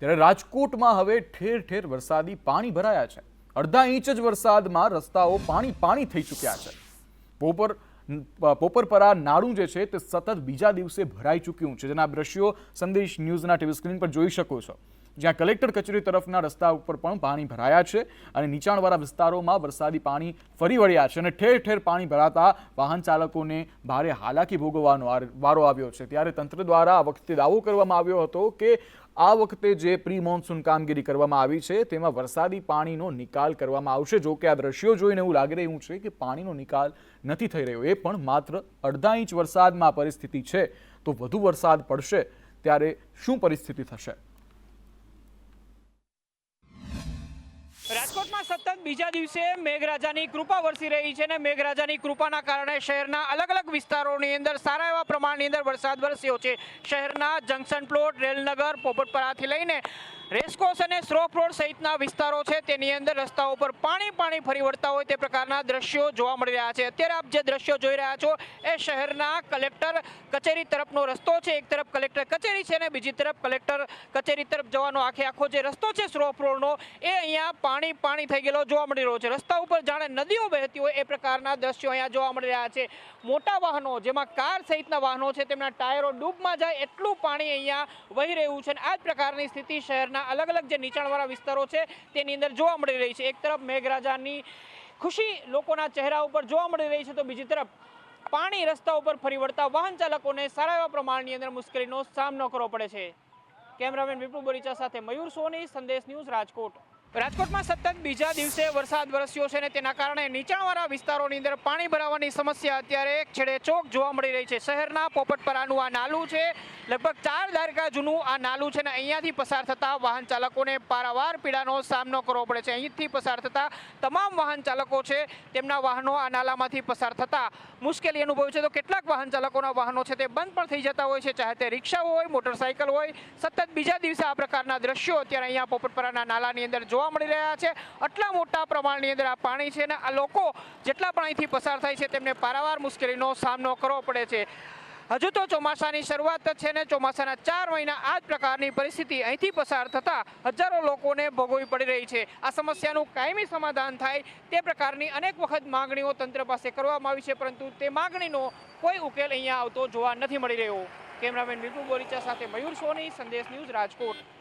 ત્યારે રાજકોટમાં હવે ઠેર ઠેર વરસાદી પાણી ભરાયા છે. અડધા ઇંચ જ વરસાદમાં રસ્તાઓ પાણી પાણી થઈ ચૂક્યા છે. પોપર પોપરપરા નાળું જે છે તે સતત બીજા દિવસે ભરાઈ ચૂક્યું છે. જેના દ્રશ્યો સંદેશ ન્યૂઝના ટીવી સ્ક્રીન પર જોઈ શકો છો. જ્યાં કલેક્ટર કચેરી તરફના રસ્તા ઉપર પણ પાણી ભરાયા છે અને નીચાણવાળા વિસ્તારોમાં વરસાદી પાણી ફરી વળ્યા છે અને ઠેર ઠેર પાણી ભરાતા વાહન ચાલકોને ભારે હાલાકી ભોગવવાનો વારો આવ્યો છે. ત્યારે તંત્ર દ્વારા આ વખતે દાવો કરવામાં આવ્યો હતો કે આ વખતે જે પ્રી મોન્સૂન કામગીરી કરવામાં આવી છે, તેમાં વરસાદી પાણીનો નિકાલ કરવામાં આવશે. જો કે આ દ્રશ્યો જોઈને એવું લાગી રહ્યું છે કે પાણીનો નિકાલ નથી થઈ રહ્યો. એ પણ માત્ર અડધા ઇંચ વરસાદમાં પરિસ્થિતિ છે. તો વધુ વરસાદ પડશે ત્યારે શું પરિસ્થિતિ થશે? સતત બીજા દિવસે મેઘરાજાની કૃપા વરસી રહી છે અને મેઘરાજાની કૃપાના કારણે શહેરના અલગ અલગ વિસ્તારોની અંદર સારા એવા પ્રમાણની અંદર વરસાદ વરસ્યો છે. શહેરના જંકશન પ્લોટ, રેલનગર, પોપટપરાથી લઈને રેસકોર્સ અને સ્રોફ રોડ સહિતના વિસ્તારો છે, તેની અંદર રસ્તાઓ પર પાણી પાણી ફરી વળતા હોય તે પ્રકારના દ્રશ્યો જોવા મળી રહ્યા છે. અત્યારે આપ જે દ્રશ્યો જોઈ રહ્યા છો, એ શહેરના કલેક્ટર કચેરી તરફનો રસ્તો છે. એક તરફ કલેક્ટર કચેરી છે અને બીજી તરફ કલેક્ટર કચેરી તરફ જવાનો આખે આખો જે રસ્તો છે સ્રોફ રોડનો, એ અહીંયા પાણી પાણી થઈ ગયેલો જોવા મળી રહ્યો છે. રસ્તા ઉપર જાણે નદીઓ વહેતી હોય એ પ્રકારના દ્રશ્યો અહીંયા જોવા મળી રહ્યા છે. મોટા વાહનો, જેમાં કાર સહિતના વાહનો છે, તેમના ટાયરો ડૂબમાં જાય એટલું પાણી અહીંયા વહી રહ્યું છે અને આ જ પ્રકારની સ્થિતિ શહેરના અલગ અલગ જે નીચાણવાળા વિસ્તારો છે, તેની અંદર જોવા મળી રહી છે. એક તરફ મેઘરાજાની ખુશી લોકોના ચહેરા ઉપર જોવા મળી રહી છે, તો બીજી તરફ પાણી રસ્તા ઉપર ફરી વળતા વાહન ચાલકોને સારા એવા પ્રમાણની અંદર મુશ્કેલીનો સામનો કરવો પડે છે. કેમેરામેન વિપુલ બોરીચા સાથે મયુર સોની, સંદેશ ન્યૂઝ રાજકોટ. રાજકોટમાં સતત બીજા દિવસે વરસાદ વરસ્યો છે અને તેના કારણે નીચાણવાળા વિસ્તારોની અંદર પાણી ભરાવાની સમસ્યા અત્યારે એક છેડે ચોક જોવા મળી રહી છે. શહેરના પોપટપરાનું આ નાલું છે. લગભગ ચાર દાયકા જૂનું આ નાલું છે અને અહીંયાથી પસાર થતા વાહન ચાલકોને પારાવાર પીડાનો સામનો કરવો પડે છે. અહીંથી પસાર થતા તમામ વાહન ચાલકો છે તેમના વાહનો આ નાલામાંથી પસાર થતા મુશ્કેલી અનુભવે છે. તો કેટલાક વાહન ચાલકોના વાહનો છે તે બંધ પણ થઈ જતા હોય છે. ચાહે તે રિક્ષાઓ હોય મોટરસાઇકલ હોય, સતત બીજા દિવસે આ પ્રકારના દ્રશ્યો અત્યારે અહીંયા પોપટપરાના નાલાની અંદર જોવા મળી રહ્યા છે. આટલા મોટા પ્રમાણની અંદર આ પાણી છે ને આ લોકો જેટલા પણ અહીંથી પસાર થાય છે તેમને પારાવાર મુશ્કેલીનો સામનો કરવો પડે છે. હજુ તો ચોમાસાની શરૂઆત છે ને ચોમાસાના ચાર મહિના આ જ પ્રકારની પરિસ્થિતિ અહીંથી પસાર થતાં હજારો લોકોને ભોગવવી પડી રહી છે. આ સમસ્યાનું કાયમી સમાધાન થાય તે પ્રકારની અનેક વખત માંગણીઓ તંત્ર પાસે કરવામાં આવી છે, પરંતુ તે માંગણીનો કોઈ ઉકેલ અહીંયા આવતો જોવા નથી મળી રહ્યો. કેમેરામેન વિપુલ બોરીચા સાથે મયુર સોની, સંદેશ ન્યૂઝ રાજકોટ.